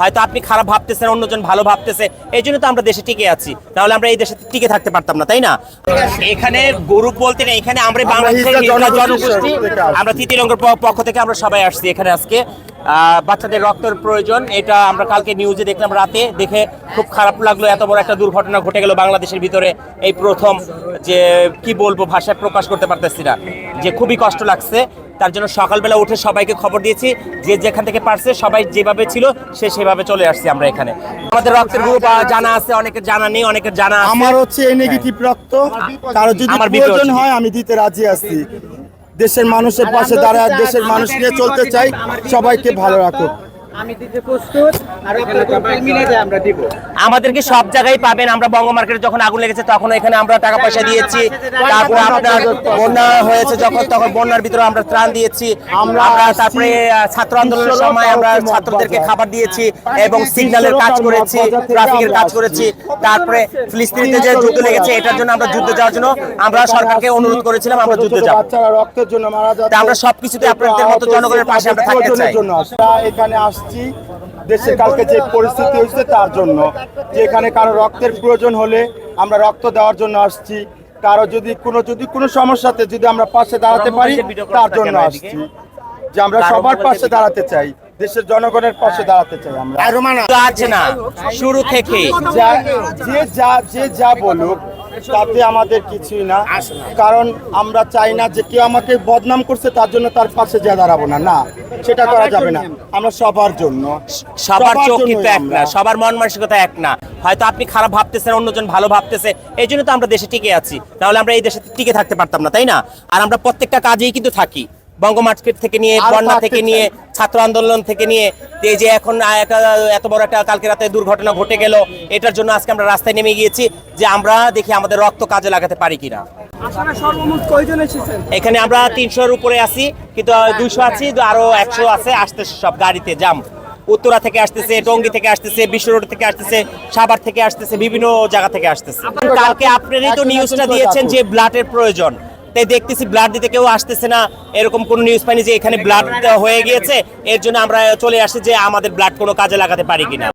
হয়তো আপনি খারাপ ভাবতেছেন অন্যজন ভালো ভাবতেছে এই জন্য তো আমরা দেশে টিকে আছি। তাহলে আমরা এই দেশে টিকে থাকতে পারতাম না তাই না? এখানে গরু বলতে না এখানে আমরা বাংলাদেশের জনগোষ্ঠী। আমরা তৃতীয় রঙের পক্ষ থেকে আমরা সবাই আসছি এখানে আজকে। বাচ্চাদের রক্তের প্রয়োজন এটা আমরা কালকে নিউজে দেখলাম রাতে দেখে খুব খারাপ লাগল এত বড় একটা দুর্ঘটনা ঘটে গেল বাংলাদেশের ভিতরে এই প্রথম যে কি বলব ভাষায় প্রকাশ করতে পারতেছি না যে খুবই কষ্ট লাগছে তার জন্য সকালবেলা উঠে সবাইকে খবর দিয়েছি যে যেখান থেকে পারছে সবাই যেভাবে ছিল সে সেভাবে চলে আসছি আমরা এখানে। আমাদের রক্তের গ্রুপ জানা আছে অনেকের জানা নেই অনেকের জানা আমার হচ্ছে এই নেগেটিভ রক্ত কারও যদি আমার বিপি প্রয়োজন হয় আমি দিতে রাজি আছি। দেশের মানুষের পাশে দাঁড়ায় দেশের মানুষ নিয়ে চলতে চাই সবাইকে ভালো রাখুক। আমি দিতে প্রস্তুত আর আপনার আমরা দিব। আমাদেরকে সব জায়গায় পাবেন আমরা বঙ্গ মার্কেটে যখন আগুন লেগেছে তখন এখানে আমরা টাকা পয়সা দিয়েছি তারপরে আপনার বন্যা হয়েছে যখন তখন বন্যার ভিতরে আমরা ত্রাণ দিয়েছি আমরা তারপরে ছাত্র আন্দোলনের সময় আমরা ছাত্রদেরকে খাবার দিয়েছি এবং সিগন্যালের কাজ করেছি ট্রাফিকের কাজ করেছি তারপরে ফিলিস্তিনিতে যে যুদ্ধ লেগেছে এটার জন্য আমরা যুদ্ধে যাওয়ার জন্য আমরা সরকারকে অনুরোধ করেছিলাম আমরা যুদ্ধে যাব। বাচ্চারা রক্তের জন্য মারা যাচ্ছে। আমরা সবকিছুতে আপনাদের মতো জনগণের পাশে আমরা থাকতে চাই। জন্য এখানে আসছি দেশে কালকে যে পরিস্থিতি হয়েছে তার জন্য। যে এখানে কারও রক্তের প্রয়োজন হলে আমরা রক্ত দেওয়ার জন্য আসছি। কারও যদি কোনো যদি কোনো সমস্যাতে যদি আমরা পাশে দাঁড়াতে পারি তার জন্য আসছি। যে আমরা সবার পাশে দাঁড়াতে চাই। দেশের জনগণের পাশে দাঁড়াতে চাই আমরা। আছে না শুরু থেকে যে যা যে যা বলুক তাতে আমাদের কিছুই না। কারণ আমরা চাই না যে কেউ আমাকে বদনাম করছে তার জন্য তার পাশে যা দাঁড়াবো না। না সেটা করা যাবে না। আমরা সবার জন্য। সবার চোখ কিন্তু এক না সবার মন মানসিকতা এক না। হয়তো আপনি খারাপ ভাবতেছেন অন্যজন ভালো ভাবতেছে এই জন্য তো আমরা দেশে টিকে আছি। তাহলে আমরা এই দেশে টিকে থাকতে পারতাম না তাই না? আর আমরা প্রত্যেকটা কাজেই কিন্তু থাকি। বঙ্গ মার্কেট থেকে নিয়ে বন্যা থেকে নিয়ে ছাত্র আন্দোলন থেকে নিয়ে এই যে এখন একটা এত বড় একটা কালকে রাতে দুর্ঘটনা ঘটে গেল এটার জন্য আজকে আমরা রাস্তায় নেমে গিয়েছি যে আমরা দেখি আমাদের রক্ত কাজে লাগাতে পারি কিনা। এখানে আমরা তিনশোর উপরে আছি কিন্তু দুইশো আছি আরও একশো আছে আসতেছে সব গাড়িতে জাম। উত্তরা থেকে আসতেছে টঙ্গী থেকে আসতেছে বিশ্ব রোড থেকে আসতেছে সাভার থেকে আসতেছে বিভিন্ন জায়গা থেকে আসতেছে। কালকে আপনারই তো নিউজটা দিয়েছেন যে ব্লাডের প্রয়োজন। তাই দেখতেছি ব্লাড দিতে কেউ আসতেছে না। এরকম কোনো নিউজ পাইনি যে এখানে ব্লাড হয়ে গিয়েছে। এর জন্য আমরা চলে আসি যে আমাদের ব্লাড কোনো কাজে লাগাতে পারি কিনা।